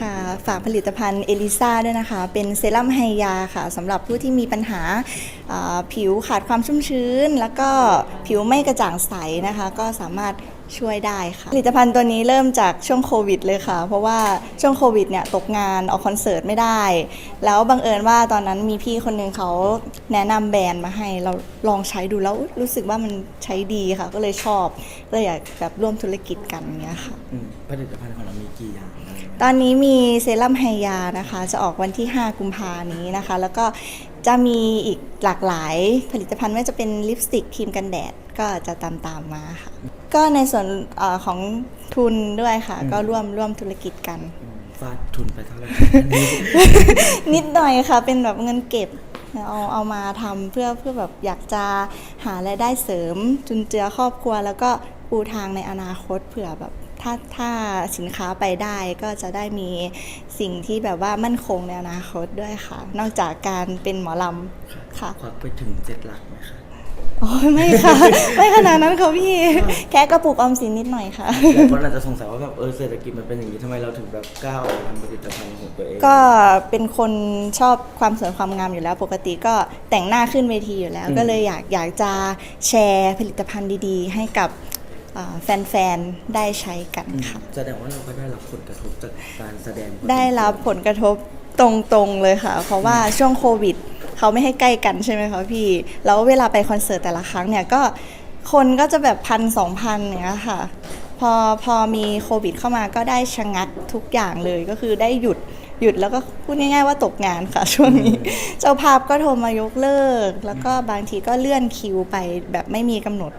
ค่ะ ฝากผลิตภัณฑ์เอลิซาด้วยนะคะ เป็นเซรั่มไฮยาค่ะสำหรับผู้ที่มีปัญหาผิวขาดความชุ่มชื้น แล้วก็ผิวไม่กระจ่างใสนะคะ ก็สามารถ ช่วยได้ค่ะ ผลิตภัณฑ์ตัวนี้เริ่มจากช่วงโควิดเลยค่ะ เพราะว่าช่วงโควิดเนี่ยตกงานออกคอนเสิร์ตไม่ได้ แล้วบังเอิญว่าตอนนั้นมีพี่คนหนึ่งเขาแนะนำแบรนด์มาให้เราลองใช้ดูแล้วอุ๊ยรู้สึกว่ามันใช้ดีค่ะ ก็เลยชอบก็เลยอยากแบบร่วมธุรกิจกันอย่างเงี้ยค่ะอืมผลิตภัณฑ์ของเรามีกี่อย่างอะไรอย่างเงี้ยตอนนี้มีเซรั่มไฮยานะคะ จะออกวันที่ 5 กุมภานี้นะคะ แล้วก็จะมีอีกหลากหลายผลิตภัณฑ์ไม่ว่าจะเป็นลิปสติกครีมกันแดดก็จะตามตามๆมาค่ะ ก็ในส่วนเออของทุนด้วยค่ะ ก็ร่วมร่วมธุรกิจกันอืมฟาดทุนไปเท่าไหร่อันนี้ นิดหน่อยค่ะ เป็นแบบเงินเก็บเอาเอามาทำเพื่อเพื่อแบบอยากจะหารายได้เสริม จุนเจือครอบครัว แล้วก็ปูทางในอนาคตเผื่อแบบถ้าถ้าสินค้าไปได้ก็จะได้มีสิ่งที่แบบว่ามั่นคงในอนาคตด้วยค่ะ นอกจากการเป็นหมอลำค่ะ ควักไปถึงเจ็ดหลักไหมคะ โอ้ยไม่ค่ะ ไม่ขนาดนั้นค่ะพี่ แค่กระปุกออมสินนิดหน่อยค่ะ หลายคนอาจจะสงสัยว่าแบบเออเศรษฐกิจมันเป็นอย่างนี้ทำไมเราถึงแบบกล้าออกมาทำผลิตภัณฑ์ของตัวเองก็เป็นคนชอบความสวยความงามอยู่แล้ว ปกติก็แต่งหน้าขึ้นเวทีอยู่แล้วอืมก็เลยอยากอยากจะแชร์ผลิตภัณฑ์ดีๆ ให้กับอ่าแฟนๆ ได้ใช้กันอืมค่ะ แสดงว่าเราก็ได้รับผลกระทบจากการแสดงได้รับผลกระทบตรงๆเลยค่ะ เพราะว่าช่วงโควิด เขาไม่ให้ใกล้กันใช่ไหมคะพี่ แล้วเวลาไปคอนเสิร์ตแต่ละครั้งเนี่ยก็คนก็จะแบบพันสองพันอย่างเงี้ยค่ะ พอพอมีโควิดเข้ามาก็ได้ชะงักทุกอย่างเลยก็คือได้หยุดหยุดแล้วก็พูดง่ายๆว่าตกงานค่ะ ช่วงนี้ เจ้าภาพก็โทรมายกเลิก แล้วก็บางทีก็เลื่อนคิวไปแบบไม่มีกำหนด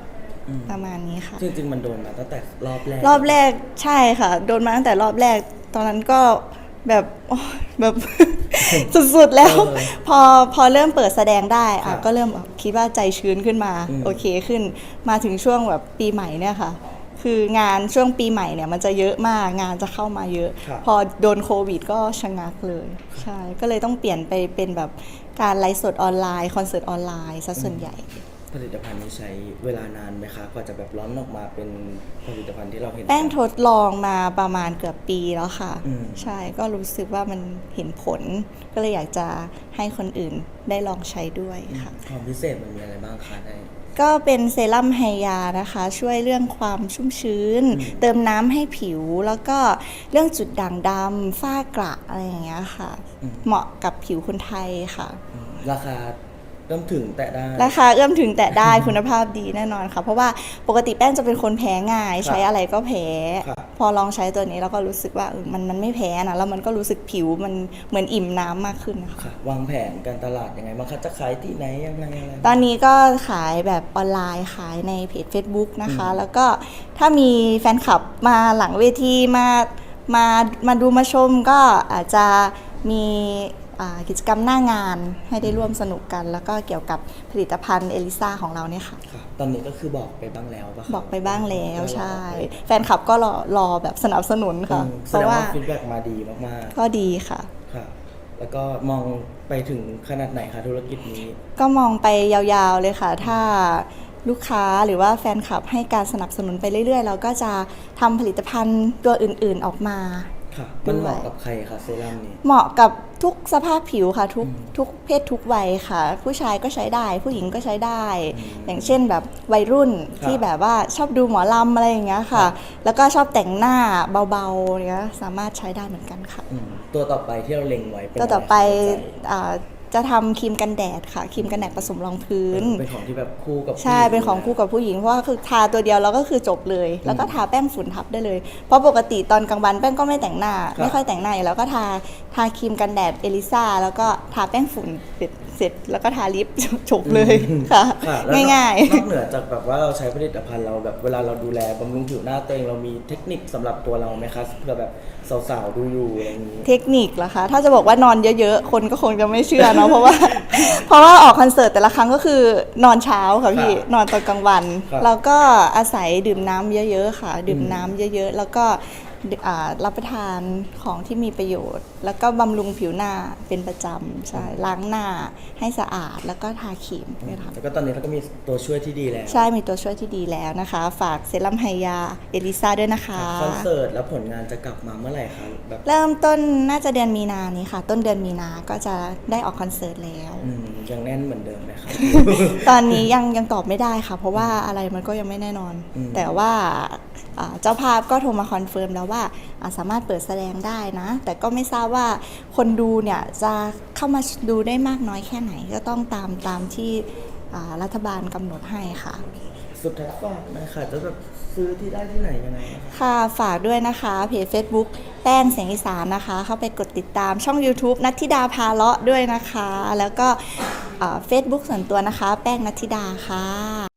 อืมประมาณนี้ค่ะ จริงๆมันโดนมาตั้งแต่รอบแรก รอบแรกใช่ค่ะ โดนมาตั้งแต่รอบแรก ตอนนั้นก็แบบโอ๊ยแบบ สุดๆแล้วเออพอพอเริ่มเปิดแสดงได้อะครับก็เริ่มคิดว่าใจชื้นขึ้นมาอืมโอเคขึ้น มาถึงช่วงแบบปีใหม่เนี่ยค่ะ คืองานช่วงปีใหม่เนี่ยมันจะเยอะมากงานจะเข้ามาเยอะครับพอโดนโควิดก็ชะงักเลยใช่ก็เลยต้องเปลี่ยนไปเป็นแบบการไลฟ์สดออนไลน์คอนเสิร์ตออนไลน์ซะส่วนใหญ่ ผลิตภัณฑ์นี้ใช้เวลานานไหมคะกว่าจะแบบร้อนออกมาเป็นผลิตภัณฑ์ที่เราเห็น แป้งทดลองมาประมาณเกือบปีแล้วค่ะ อืม ใช่ก็รู้สึกว่ามันเห็นผล ก็เลยอยากจะให้คนอื่นได้ลองใช้ด้วยค่ะ ความพิเศษมันมีอะไรบ้างคะใน ก็เป็นเซรั่มไฮยานะคะ ช่วยเรื่องความชุ่มชื้น อืม เติมน้ำให้ผิว แล้วก็เรื่องจุดด่างดำฝ้ากระอะไรอย่างเงี้ยค่ะเหมาะกับผิวคนไทยค่ะอืมราคา เริ่มถึงแต่ได้ ราคาเอื้อมถึงแต่ได้คุณภาพดีแน่นอนค่ะ เพราะว่าปกติแป้งจะเป็นคนแพ้ง่าย ใช้อะไรก็แพ้ ครับพอลองใช้ตัวนี้แล้วก็รู้สึกว่าเออมันมันไม่แพ้นะแล้วมันก็รู้สึกผิวมันเหมือนอิ่มน้ำมากขึ้นนะคะ ค่ะ วางแผนการตลาดยังไงบ้างคะจะขายที่ไหนยังไงอะไร ตอนนี้ก็ขายแบบออนไลน์ขายในเพจ Facebook นะคะอืมแล้วก็ถ้ามีแฟนคลับมาหลังเวทีมามามาดูมาชมก็อาจจะมีอ่า กิจกรรมหน้างานให้ได้ร่วมสนุกกัน แล้วก็เกี่ยวกับผลิตภัณฑ์เอลิซ่าของเราเนี่ยค่ะค่ะ ตอนนี้ก็คือบอกไปบ้างแล้วปะคะบอกไปบ้างแล้วก็รอใช่ไปแฟนคลับก็รอรอแบบสนับสนุนค่ะอืมเพแสดราะงว่าว่าฟีดแบ็กมาดีมากก็ดีค่ะๆค่ะแล้วก็มองไปถึงขนาดไหนคะธุรกิจนี้ ก็มองไปยาวๆเลยค่ะ ถ้าลูกค้าหรือว่าแฟนคลับให้การสนับสนุนไปเรื่อยๆ เราก็จะทำผลิตภัณฑ์ตัวอื่นๆออกมา ค่ะมันเหมาะด้วยกับใครคะเซรั่มนี้ เหมาะกับทุกสภาพผิวค่ะ ทุกอืมทุกเพศทุกวัยค่ะ ผู้ชายก็ใช้ได้ ผู้หญิงก็ใช้ได้อืมอย่างเช่นแบบวัยรุ่นครับที่แบบว่าชอบดูหมอลำอะไรอย่างเงี้ยค่ะครับแล้วก็ชอบแต่งหน้าเบาๆเนี้ยสามารถใช้ได้เหมือนกันค่ะอืมตัวต่อไปที่เราเล็งไว้เป็นก็ต่อไปะรคะอ่า จะทำครีมกันแดดค่ะครีมกันแดดผสมรองพื้น เป็นของที่แบบคู่กับใช่ผู้หญิเป็นของคู่กับผู้หญิงเพราะว่าคือทาตัวเดียวแล้วก็คือจบเลย แล้วก็ทาแป้งฝุ่นทับได้เลย เพราะปกติตอนกลางวันแป้งก็ไม่แต่งหน้า ไม่ค่อยแต่งหน้าอยู่แล้วก็ทาทาครีมกันแดดเอลิซ่าแล้วก็ทาแป้งฝุ่นเสร็จเสร็จแล้วก็ทาลิป จบเลยค่ะ ค่ะแล้วนอกง่าย นอกเหนือจากแบบว่าเราใช้ผลิตภัณฑ์เราแบบเวลาเราดูแลบำรุงผิวหน้าตัวเองเรามีเทคนิคสำหรับตัวเราไหมคะเพื่อแบบสาวๆดูอยู่อะไรอย่างนี้ๆเทคนิคเหรอคะ ถ้าจะบอกว่านอนเยอะๆ คนก็คงจะไม่เชื่อเนาะเพราะว่า เพราะว่าออกคอนเสิร์ตแต่ละครั้งก็คือนอนเช้าค่ะพี่ครับนอนตอนกลางวัน ครับ แล้วก็อาศัยดื่มน้ำเยอะๆค่ะ ดื่มอืมน้ำเยอะๆ แล้วก็อ่า รับประทานของที่มีประโยชน์ แล้วก็บำรุงผิวหน้าเป็นประจำใช่ล้างหน้าให้สะอาดแล้วก็ทาครีมด้วยค่ะแล้วก็ตอนนี้เราก็มีตัวช่วยที่ดีแล้ว ใช่มีตัวช่วยที่ดีแล้วนะคะ ฝากเซรั่มไฮยาเอลิซาด้วยนะคะคอนเสิร์ตแล้วผลงานจะกลับมาเมื่อไหร่คะแบบเริ่มต้นน่าจะเดือนมีนานี้ค่ะ ต้นเดือนมีนาก็จะได้ออกคอนเสิร์ตแล้วอืม ยังแน่นเหมือนเดิมไหมครับ ตอนนี้ยังยังตอบไม่ได้ค่ะ เพราะว่าอะไรมันก็ยังไม่แน่นอน อืม แต่ว่าอ่าเจ้าภาพก็โทรมาคอนเฟิร์มแล้วว่าอ่าสามารถเปิดแสดงได้นะ แต่ก็ไม่ทราบว่าคนดูเนี่ยจะเข้ามาดูได้มากน้อยแค่ไหน ก็ต้องตามตามที่อ่ารัฐบาลกำหนดให้ค่ะ สุดท้ายฝากหนะคะจะแบบซื้อที่ได้ที่ไหนยังไงนะคะ ค่ะ ฝากด้วยนะคะ เพจ Facebook แป้งเสียงอีสานนะคะ เข้าไปกดติดตามช่อง YouTube นัทธิดาพาเลาะด้วยนะคะ แล้วก็เฟซบุ๊กส่วนตัวนะคะ แป้งนัทธิดาค่ะ